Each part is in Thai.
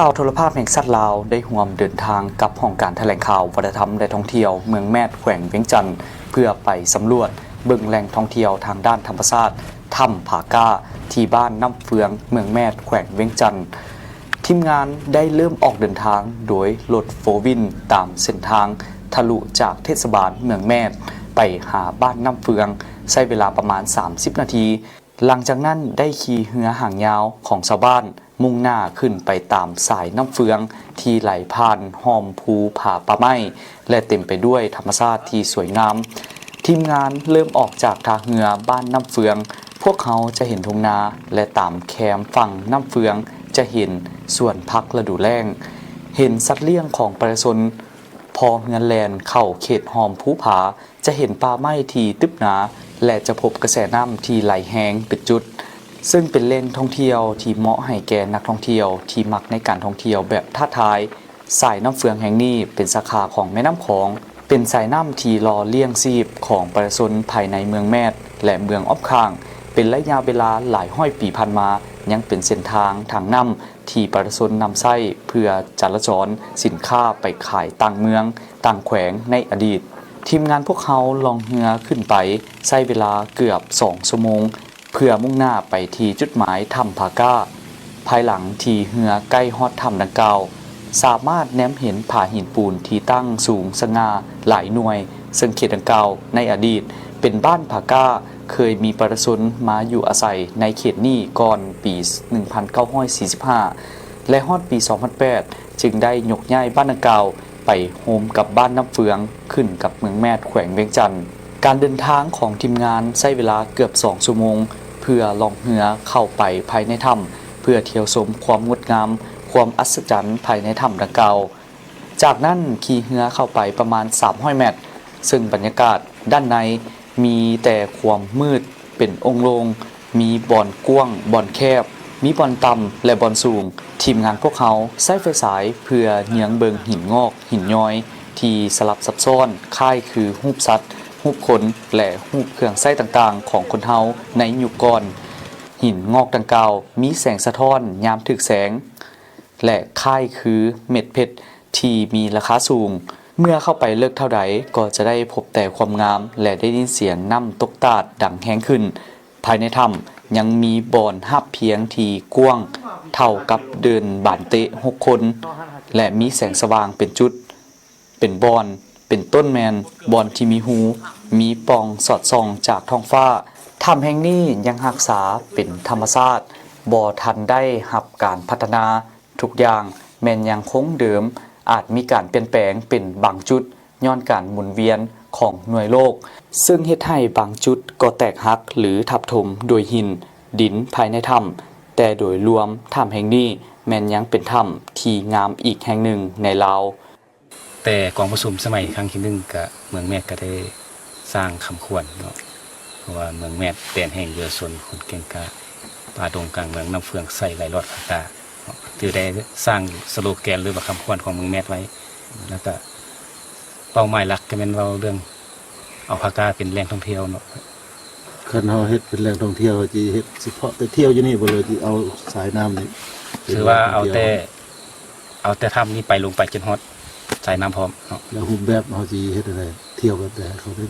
ข่าวโทรภาพแห่งสัตว์ลาวได้ห่วมเดินทางกับห้องการแถลงข่าววัฒนธรรมและท่องเที่ยวเมืองแม่ดแขวงเวียงจันทน์เพื่อไปสำรวจเบิ่งแหล่งท่องเที่ยวทางด้านธรรมชาติถ้ำผาก้า ที่บ้านน้ำเฟือง เมืองแม่ดแขวงเวียงจันทน์ทีมงานได้เริ่มออกเดินทางโดยรถโฟวินตามเส้นทางทะลุจากเทศบาลเมืองแม่ดไปหาบ้านน้ำเฟือง ใช้เวลาประมาณ 30 นาที หลังจากนั้นได้ขี่เหือหางยาวของชาวบ้าน มุ่งหน้าขึ้นไปตามสายน้ำเฟือง ที่ไหลผ่านหอมภูผาป่าไม้และเต็มไปด้วยธรรมชาติที่สวยงาม ทีมงานเริ่มออกจากทาเรือบ้านน้ำเฟือง พวกเขาจะเห็นทุ่งนาและตามแคมฝั่งน้ำเฟืองจะเห็นสวนพักฤดูแล้ง เห็นสัตว์เลี้ยงของประชาชนพอเงินแลนเข้าเขตหอมภูผาจะเห็นป่าไม้ที่ตึบหนา และจะพบกระแสน้ำที่ไหลแห้งเป็นจุด ซึ่งเป็นเล่นท่องเที่ยวที่เหมาะให้แก่นักท่องเที่ยวที่มักในการท่องเที่ยวแบบท่าทายสายน้ำเฟืองแห่งนี้เป็นสาขาของแม่น้ำของ เป็นสายน้ำที่รอเลี้ยงชีพของประชาชนภายในเมืองแมดและเมืองอ้อมข้าง เป็นระยะเวลาหลายห้อยปีพันมา ยังเป็นเส้นทางทางน้ำที่ประชาชนนำไส้เพื่อจราจรสินค้าไปขายต่างเมือง ต่างแขวงในอดีต ทีมงานพวกเขาลองเรือขึ้นไปใช้เวลาเกือบ2ชั่วโมง เพื่อมุ่งหน้าไปที่จุดหมายถ้ำผาก้า ภายหลังที่เรือใกล้ฮอดถ้ำดังกล่าวสามารถแนมเห็นผาหินปูนที่ตั้งสูงสง่าหลายหน่วย ซึ่งเขตดังกล่าวในอดีตเป็นบ้านผาก้าเคยมีประชาชนมาอยู่อาศัยในเขตนี้ก่อนปี 1945 และฮอดปี 2008 จึงได้ยกย้ายบ้านดังกล่าว ไปโฮมกับบ้านน้ำเฟืองขึ้นกับเมืองแมดแขวงเวียงจันทน์การเดินทางของทีมงานใช้เวลาเกือบ2ชั่วโมง เพื่อลองเรือเข้าไปภายในถ้ำเพื่อเที่ยวชมความงดงาม ความอัศจรรย์ภายในถ้ำดังกล่าวจากนั้นขี่เรือเข้าไปประมาณ300เมตรซึ่งบรรยากาศด้านในมีแต่ความมืดเป็นองค์ลง มีบ่อนกว้างบ่อนแคบ มีบอนต่ำและบอนสูง ทีมงานพวกเขาใช้ไฟฉายเพื่อเหยียงเบิงหินงอก หินย้อย ที่สลับซับซ้อนคล้ายคือรูปสัตว์รูปคนและรูปเครื่องใช้ต่างๆ ของคนเฮาในยุคก่อน หินงอกดังกล่าว มีแสงสะท้อนยามถึกแสง และค่ายคือเม็ดเพชรที่มีราคาสูง เมื่อเข้าไปเลิกเท่าใดก็จะได้พบแต่ความงาม และได้ยินเสียงน้ำตกตาดดังแห้งขึ้น ภายในถ้ำ ยังมีบ่อนหับเพียงที่กว้างเท่ากับเดินบานเตะหกคน และมีแสงสว่างเป็นจุด เป็นบอน เป็นต้นแมนบอนที่มีหู มีปองสอดส่องจากท้องฟ้าถ้ำแห่งนี้ยังรักษาเป็นธรรมชาติบ่ทันได้หับการพัฒนาทุกอย่างแม่นยังคงเดิม อาจมีการเปลี่ยนแปลงเป็นบางจุดย้อนการหมุนเวียน ของหน่วยโลก ซึ่งเฮ็ดให้บางจุดก็แตกหักหรือทับถมโดยหิน ดินภายในถ้ำแต่โดยรวมถ้ำแห่งนี้แม่นยังเป็นถ้ำที่งามอีกแห่งหนึ่งในลาวแต่กองประชุมสมัยครั้งที่หนึ่งก็เมืองแม่ก็ได้สร้างคำควรเนาะเพราะว่าเมืองแม่เป็นแห่งเรือชนคนเก่งกาป่าดงกลางเมืองน้ำเฟืองใส่ไหลรอดผากาเนาะถือได้สร้างสโลแกนหรือว่าคำควรของเมืองแม่ไว้แล้วก็ เป้าหมายหลักก็เป็นเราเรื่อง เอาผากาเป็นแหล่งท่องเที่ยวเนาะคันเฮาเฮ็ดเป็นแหล่งท่องเที่ยวจีเฮ็ดเฉพาะแต่เที่ยวอยู่นี่บ่เลยจีเอาสายน้ำนี่ป็นถือว่าเอาแหล่งท่งแต่ที่ยวเอาแต่ถ้ำนี้ไปลงไปจนฮอดสายน้ำพร้อมเนาะแล้วรูปแบบเฮาจีเฮ็ดอะไรเที่ยวกันแต่เขาได้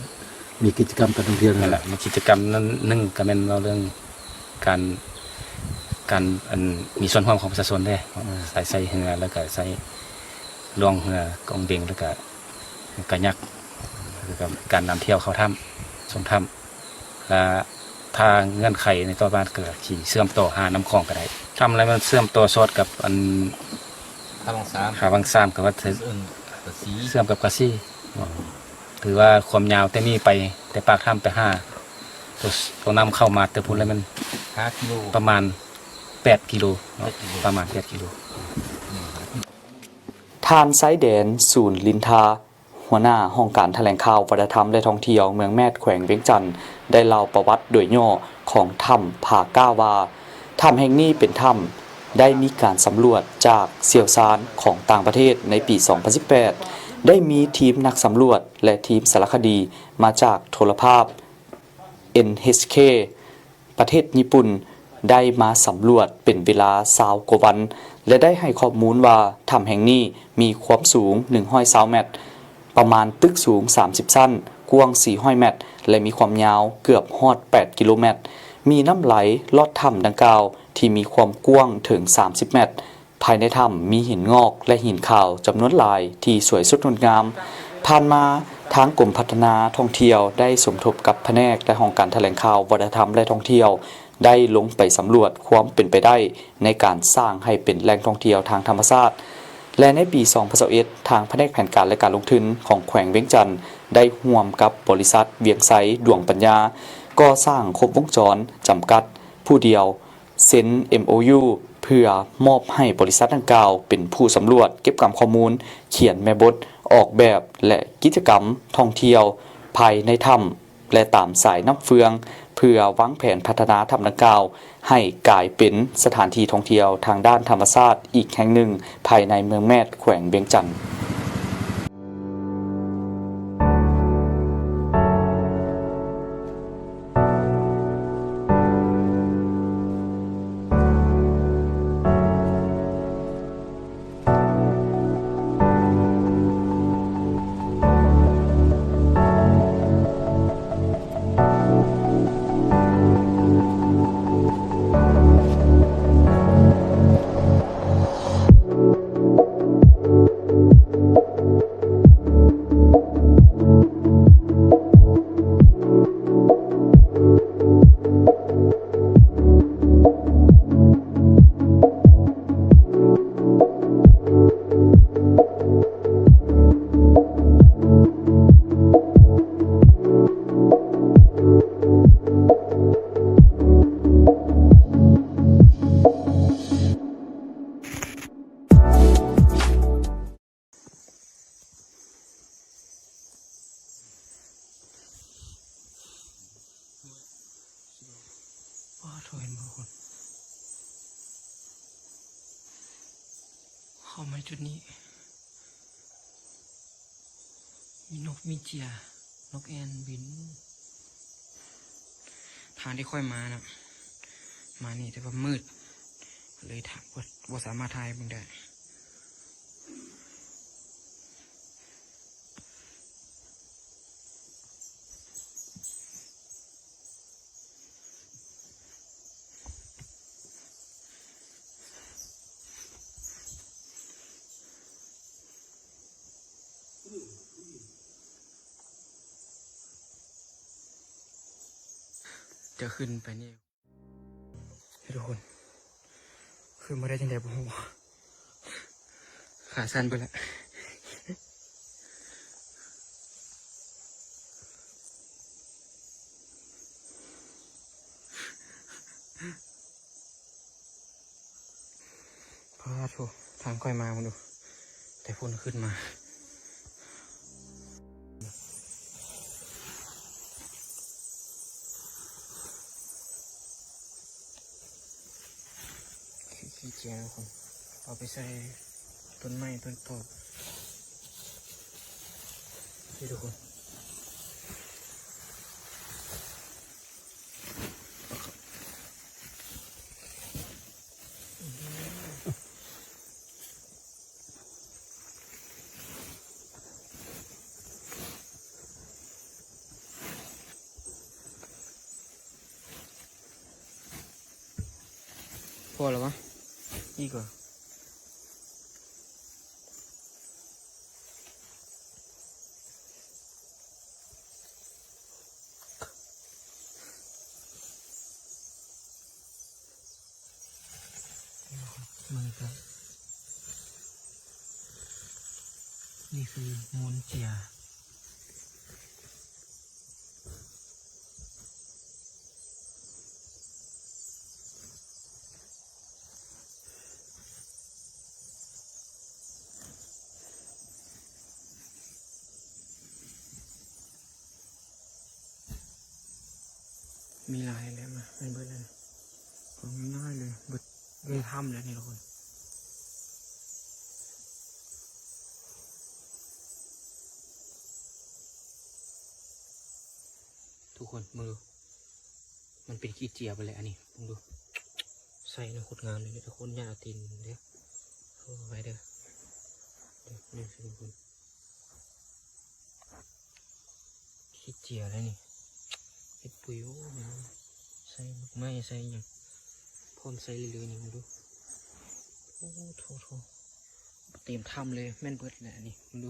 มีกิจกรรมการท่องเที่ยวนั่นั่นนแหแหละละในกิจกรรมนั้นหนึ่งก็เป็นเราเรื่องการการอันมีส่วนร่วมของประชาชนได้ใส่ใส่เหือแล้วก็ใส่ลวงเหือกองเด้งแล้วก็ กระยักแล้วก็การนำเที่ยวเข้าถ้ำชมถ้ำและถ้าเงื่อนไขในตัวบ้านเกิดขี่เชื่อมต่อหาน้ำคลองก็ได้ทำอะไรมันเชื่อมต่อซอดกับอันถ้าบางสามหาวังซ้ำกับว่าอื่นกระสีเชื่อมกับกาซี่ถือว่าความยาวแต่นี่ไปแต่ปากถ้ำไปห้าตัวตัวน้ำเข้ามาแต่พูดแล้วมันห้ากิโลประมาณ8กิโลเนาะ8กิโลประมาณ8กิโลทานไซแดนศูนย์ลินทา หัวหน้าห้องการแถลงข่าววัฒนธรรมและท่องเที่ยวเมืองแม่ดแขวงเวียงจันทน์ได้เล่าประวัติโดยย่อของถ้ำผาก้าวาถ้ำแห่งนี้เป็นถ้ำได้มีการสำรวจจากเสี่ยวซานของต่างประเทศในปี 2018 ได้มีทีมนักสำรวจและทีมสารคดีมาจากโทรภาพ NHK ประเทศญี่ปุ่นได้มาสำรวจเป็นเวลาสาวกว่าวัน และได้ให้ข้อมูลว่าถ้ำแห่งนี้มีความสูง 120เมตร ประมาณตึกสูง 30 สั้น กว้าง400เมตร และมีความยาวเกือบฮอด 8 กิโลเมตร มีน้ำไหลลอดถ้ำดังกล่าว ที่มีความกว้างถึง 30 เมตร ภายในถ้ำมีหินงอกและหินขาวจำนวนหลายที่สวยสดงดงาม ผ่านมาทางกรมพัฒนาท่องเที่ยวได้สมทบกับแผนกและห้องการแถลงข่าววัฒนธรรมและท่องเที่ยว ได้ลงไปสำรวจความเป็นไปได้ ในการสร้างให้เป็นแหล่งท่องเที่ยวทางธรรมชาติ และในปี 2021ทางแผนกแผนการและการลงทุนของแขวงเวียงจันทน์ได้ร่วมกับบริษัทเวียงไซดวงปัญญาก่อสร้างครบวงจรจำกัด ผู้เดียวเซ็น MOU เพื่อมอบให้บริษัทดังกล่าว เป็นผู้สำรวจเก็บกำข้อมูล เขียนแม่บท ออกแบบและกิจกรรมท่องเที่ยว ภายในถ้ำและตามสายน้ำเฟือง เพื่อวางแผนพัฒนาถ้ำดังกล่าว ให้กลายเป็นสถานที่ท่องเที่ยวทางด้านธรรมชาติอีกแห่งหนึ่ง ภายในเมืองแม่ดแขวงเวียงจันทร์ จุดนี้ มีนกมีเจีย นกแอนบิน ทางที่ค่อยมานะมานี่แต่ว่ามืด เลยถามว่าว่าสามารถทายมึงได้ จะขึ้นไปนี่ทุกคน ขึ้นมาได้จังไดบ่ฮู้ขาสั้นไปแล้วพาโถทางค่อยมามาดู แต่ฝนขึ้นมา ขี้เจียทุกคนเอาไปใส่ต้นไม้ต้นตอกนี่ทุกคนพอแล้ววะีกเหรอมือครับ นี่คือมูลเจีย มีลายแล้วมาเป็นเบิร์ดเลยของง่ายเลยเบิร์ดเบิร์ดถ้ำแล้วนี่ทุกคนทุกคนมือมันเป็นขี้เจียไปเลยอันนี้มึงดูใส่ในโคตรงามเลยทุกคนยาตีนเด้อเอาไว้เด้อเดี๋ยวนี่ทุกคนขี้เจียแล้วนี่ เห็ดปุ๋ยโอ้ยใส่หมกไม้ใส่ยังพร้อมใส่เรื่อยๆนี่มาดูโอ้โถโถเตรียมทำเลยแม่นเบิดแหละนี่มาดู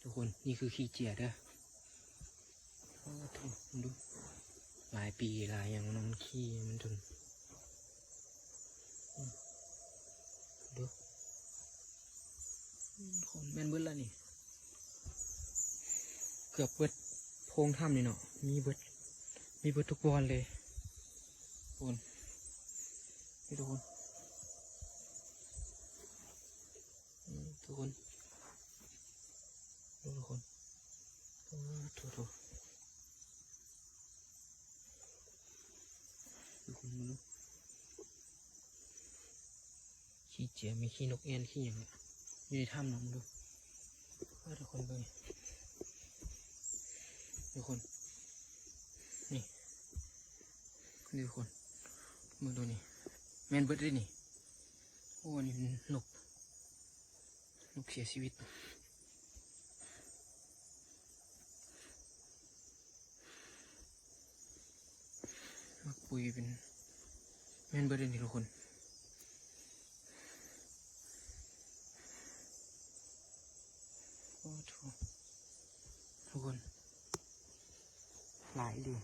ทุกคนนี่คือขี้เจียเด้อโอ้โถมาดูหลายปีหลายอย่างน้องขี้มันจนดูคนแม่นเบิดแล้วนี่ เกือบเบิดโพงถ้ำนี่เนาะมีเบิด มีเบิดทุกบอลเลยทุกคนนี่ทุกคนทุกคนดูทุกคนโอ้โถโถดูคุณดูขี้เจียมีขี้นกเอี้ยนขี้อย่างเงี้ยอยู่ในถ้ำน้องดูทุกคนดูนี่ทุกคน ดูทุกคนมือดูนี่แมนเบิร์ดด้วยนี่โอ้นี่นกนกเสียชีวิตมักปุยเป็นแมนเบิร์ดนี่ทุกคนโอ้โถทุกคนหลายดี